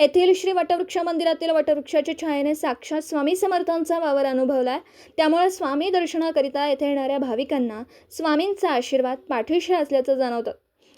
येथील श्री वटवृक्ष मंदिरातील वटवृक्षाच्या छायेने साक्षात स्वामी समर्थांचा वावर अनुभवला आहे त्यामुळे स्वामी दर्शनाकरिता येथे येणाऱ्या भाविकांना स्वामींचा आशीर्वाद पाठीशी असल्याचं जाणवतं.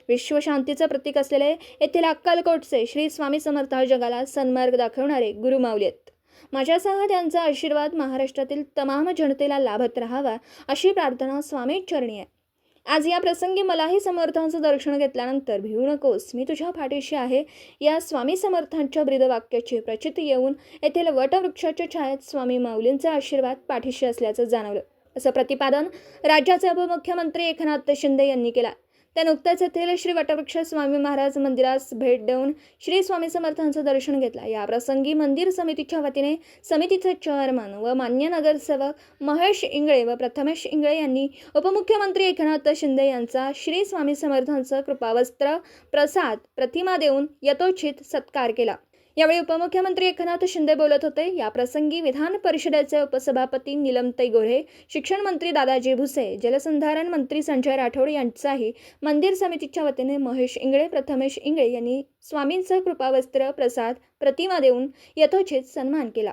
विश्वशांतीचं प्रतीक असलेले येथील अक्कलकोटचे श्री स्वामी समर्थ जगाला सन्मार्ग दाखवणारे गुरुमाऊली आहेत. माझ्यासह त्यांचा आशीर्वाद महाराष्ट्रातील तमाम जनतेला लाभत राहावा अशी प्रार्थना स्वामी चरणी आहे. आज या प्रसंगी मलाही समर्थांचं दर्शन घेतल्यानंतर भिवू नकोस मी तुझ्या पाठीशी आहे. या स्वामी समर्थांच्या ब्रीदवाक्याची प्रचिती येऊन येथील वटवृक्षाच्या छायेत स्वामी माऊलींचा आशीर्वाद पाठीशी असल्याचं जाणवलं. असं प्रतिपादन राज्याचे उपमुख्यमंत्री एकनाथ शिंदे यांनी केला. त्या नुकत्याच येथील श्री वटवृक्ष स्वामी महाराज मंदिरास भेट देऊन श्री स्वामी समर्थांचं दर्शन घेतलं. या प्रसंगी मंदिर समितीच्या वतीने समितीचे चेअरमन व मान्य नगरसेवक महेश इंगळे व प्रथमेश इंगळे यांनी उपमुख्यमंत्री एकनाथ शिंदे यांचा श्री स्वामी समर्थांचं कृपावस्त्र प्रसाद प्रतिमा देऊन यथोचित सत्कार केला. यावेळी उपमुख्यमंत्री एकनाथ शिंदे बोलत होते. या प्रसंगी विधान परिषदेचे उपसभापती निलमताई गोऱ्हे शिक्षण मंत्री दादाजी भुसे जलसंधारण मंत्री संजय राठोड यांचाही मंदिर समितीच्या वतीने महेश इंगळे प्रथमेश इंगळे यांनी स्वामींचं कृपावस्त्र प्रसाद प्रतिमा देऊन यथोचित सन्मान केला.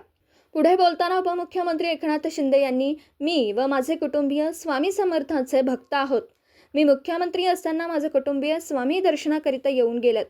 पुढे बोलताना उपमुख्यमंत्री एकनाथ शिंदे यांनी मी व माझे कुटुंबीय स्वामी समर्थांचे भक्त आहोत. मी मुख्यमंत्री असताना माझे कुटुंबीय स्वामी दर्शनाकरिता येऊन गेलेत.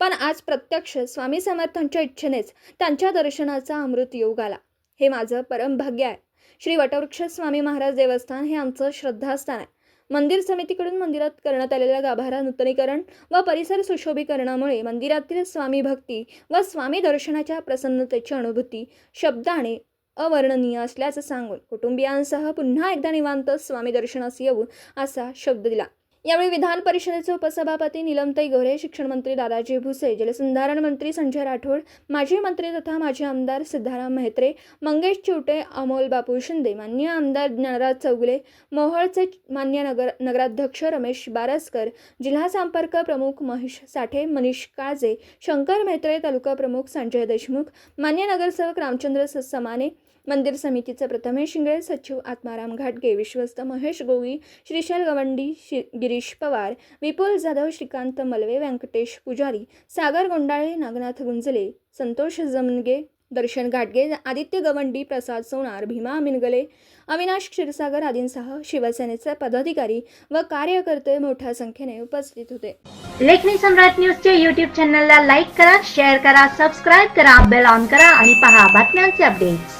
पण आज प्रत्यक्ष स्वामी समर्थांच्या इच्छेनेच त्यांच्या दर्शनाचा अमृत योग आला हे माझं परमभाग्य आहे. श्री वटवृक्ष स्वामी महाराज देवस्थान हे आमचं श्रद्धास्थान आहे. मंदिर समितीकडून मंदिरात करण्यात आलेल्या गाभारा नूतनीकरण व परिसर सुशोभीकरणामुळे मंदिरातील स्वामी भक्ती व स्वामी दर्शनाच्या प्रसन्नतेची अनुभूती शब्दाने अवर्णनीय असल्याचं सांगून कुटुंबियांसह पुन्हा एकदा निवांत स्वामी दर्शनास येऊ असा शब्द दिला. यावेळी विधान परिषदेचे उपसभापती निलमताई गोरे शिक्षण मंत्री दादाजी भुसे जलसंधारण मंत्री संजय राठोड माजी मंत्री तथा माजी आमदार सिद्धाराम म्हेत्रे मंगेश चिवटे अमोल बापू शिंदे मान्य आमदार ज्ञानराज चौगुले मोहळचे मान्य नगर नगराध्यक्ष रमेश बारसकर जिल्हा संपर्क प्रमुख महेश साठे मनीष काळजे शंकर मेहत्रे तालुका प्रमुख संजय देशमुख मान्य नगरसेवक रामचंद्र स- समाने मंदिर समितीचे प्रथमेश शिंगळे सचिव आत्माराम घाटगे विश्वस्त महेश गोगी श्रीशैल गवंडी शि गिरीश पवार विपुल जाधव श्रीकांत मलवे व्यंकटेश पुजारी सागर गोंडाळे नागनाथ गुंजले संतोष जमनगे दर्शन घाटगे आदित्य गवंडी प्रसाद सोनार भीमा मिनगले अविनाश क्षीरसागर आदींसह शिवसेनेचे पदाधिकारी व कार्यकर्ते मोठ्या संख्येने उपस्थित होते. लेखनी सम्राट न्यूजच्या युट्यूब चॅनलला लाईक करा शेअर करा सबस्क्राईब करा बेल ऑन करा आणि पहा बातम्यांचे अपडेट्स